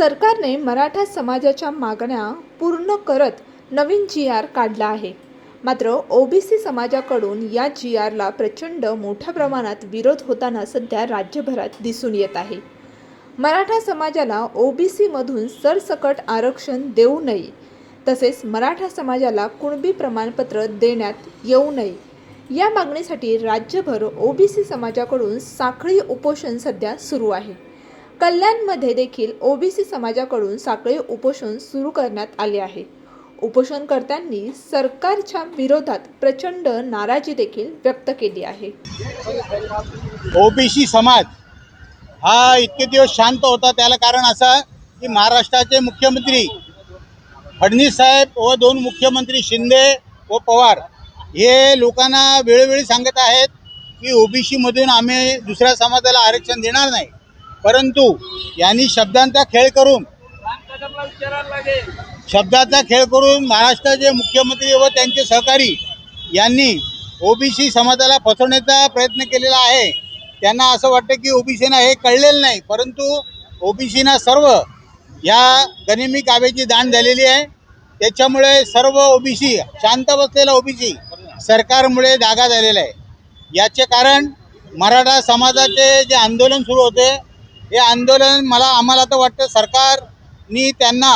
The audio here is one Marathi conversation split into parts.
सरकारने मराठा समाजाच्या मागण्या पूर्ण करत नवीन जी आर काढला आहे. मात्र ओबीसी समाजाकडून या जी आरला प्रचंड मोठ्या प्रमाणात विरोध होताना सध्या राज्यभरात दिसून येत आहे. मराठा समाजाला ओबीसीमधून सरसकट आरक्षण देऊ नये तसेच मराठा समाजाला कुणबी प्रमाणपत्र देण्यात येऊ नये. या मागणीसाठी राज्यभर ओबीसी समाजाकडून साखळी उपोषण सध्या सुरू आहे. कल्याणमध्ये देखील ओबीसी समाजाकडून साखळी उपोषण सुरू करण्यात आले आहे. उपोषणकर्त्यांनी सरकारच्या विरोधात प्रचंड नाराजी देखील व्यक्त केली आहे. ओबीसी समाज हा इतके दिवस शांत होता त्याला कारण असं की महाराष्ट्राचे मुख्यमंत्री फडणवीस साहेब व दोन मुख्यमंत्री शिंदे व पवार हे लोकांना वेळोवेळी सांगत आहेत की ओबीसीमधून आम्ही दुसऱ्या समाजाला आरक्षण देणार नाही. परंतु यांनी शब्दांचा खेळ करून शब्दाचा खेळ करून महाराष्ट्राचे मुख्यमंत्री व त्यांचे सहकारी यांनी ओबीसी समाजाला फसवण्याचा प्रयत्न केलेला आहे. त्यांना असं वाटतं की ओबीसीना हे कळलेलं नाही परंतु ओबीसीना सर्व या गनिमी काव्याची दान झालेली आहे. त्याच्यामुळे सर्व ओबीसी शांत बसलेला ओबीसी सरकारमुळे दागा झालेला आहे. याचे कारण मराठा समाजाचे जे आंदोलन सुरू होते हे आंदोलन मला आम्हाला तर वाटतं सरकारनी त्यांना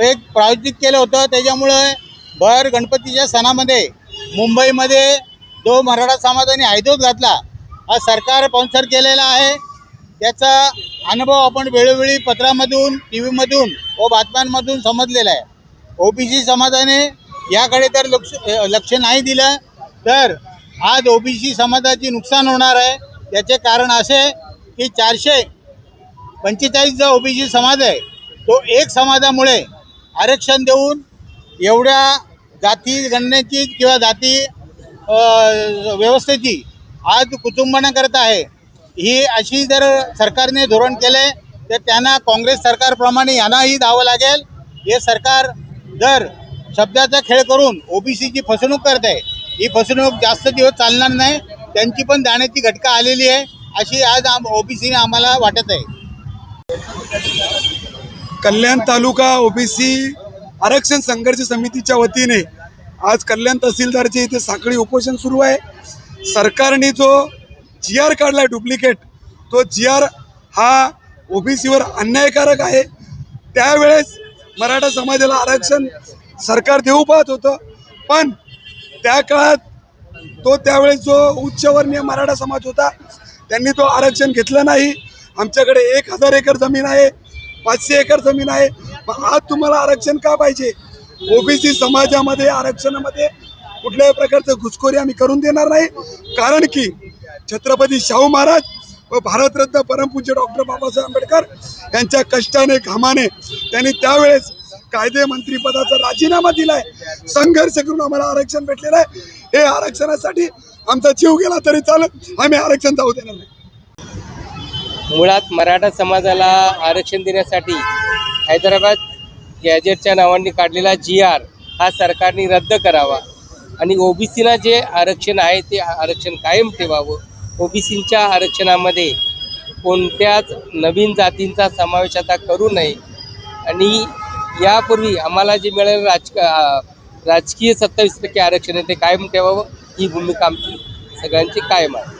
एक प्रायोजित केलं होतं. त्याच्यामुळे भर गणपतीच्या सणामध्ये मुंबईमध्ये जो मराठा समाजाने हैदोस घातला हा सरकार स्पॉन्सर केलेला आहे. त्याचा अनुभव आपण वेळोवेळी पत्रामधून टी व्हीमधून व बातम्यांमधून समजलेला आहे. ओबीसी समाजाने याकडे तर लक्ष लक्ष नाही दिलं तर आज ओबीसी समाजाची नुकसान होणार आहे. त्याचे कारण असे की चारशे पंचेचाळीस जो ओबीसी समाज आहे तो एक समाजामुळे आरक्षण देऊन एवढ्या जाती गणनेची किंवा जाती व्यवस्थेची आज कुटुंबानं करत आहे ही अशी जर सरकारने धोरण केले तर त्यांना काँग्रेस सरकारप्रमाणे यांनाही धावं लागेल. हे सरकार जर शब्दाचा खेळ करून ओबीसीची फसवणूक करत आहे ही फसवणूक जास्त दिवस चालणार नाही त्यांची पण जाण्याची घटका आलेली आहे. अशी आज आम ओबीसीने आम्हाला वाटत आहे. कल्याण तालुका ओबीसी आरक्षण संघर्ष समितीच्या वतीने आज कल्याण तहसीलदारचे इथे साखळी उपोषण सुरू आहे. सरकारने जो जी आर काढला डुप्लिकेट तो जी आर हा ओबीसीवर अन्यायकारक आहे. त्यावेळेस मराठा समाजाला आरक्षण सरकार देऊ पाहत होतं. पण त्या काळात तो त्यावेळेस जो उच्चवर्णीय मराठा समाज होता त्यांनी तो आरक्षण घेतलं नाही. आमच्याकडे एक हजार एकर जमीन आहे पाचशे एकर जमीन आहे. मग आज तुम्हाला आरक्षण का पाहिजे? ओबीसी समाजामध्ये आरक्षणामध्ये कुठल्याही प्रकारचं घुसखोरी आम्ही करून देणार नाही. कारण की छत्रपती शाहू महाराज व भारतरत्न परमपूज्य डॉक्टर बाबासाहेब आंबेडकर यांच्या कष्टाने घामाने त्यांनी त्यावेळेस कायदे मंत्रीपदाचा राजीनामा दिलाय. संघर्ष करून आम्हाला आरक्षण भेटलेलं आहे. हे आरक्षणासाठी आमचा जीव गेला तरी चालत. आम्ही आरक्षण जाऊ देणार नाही. मुळात मराठा समाजाला आरक्षण देण्यासाठी हैदराबाद गॅजेटच्या नावाने काढलेला जी आर हा सरकारने रद्द करावा. आणि ओबीसीला जे आरक्षण आहे ते आरक्षण कायम ठेवावं. ओबीसींच्या आरक्षणामध्ये कोणत्याच नवीन जातींचा समावेश आता करू नये. आणि यापूर्वी आम्हाला जे मिळालेलं राजक राजकीय सत्तावीस टक्के आरक्षण आहे ते कायम ठेवावं. ही भूमिका आमची सगळ्यांची कायम आहे.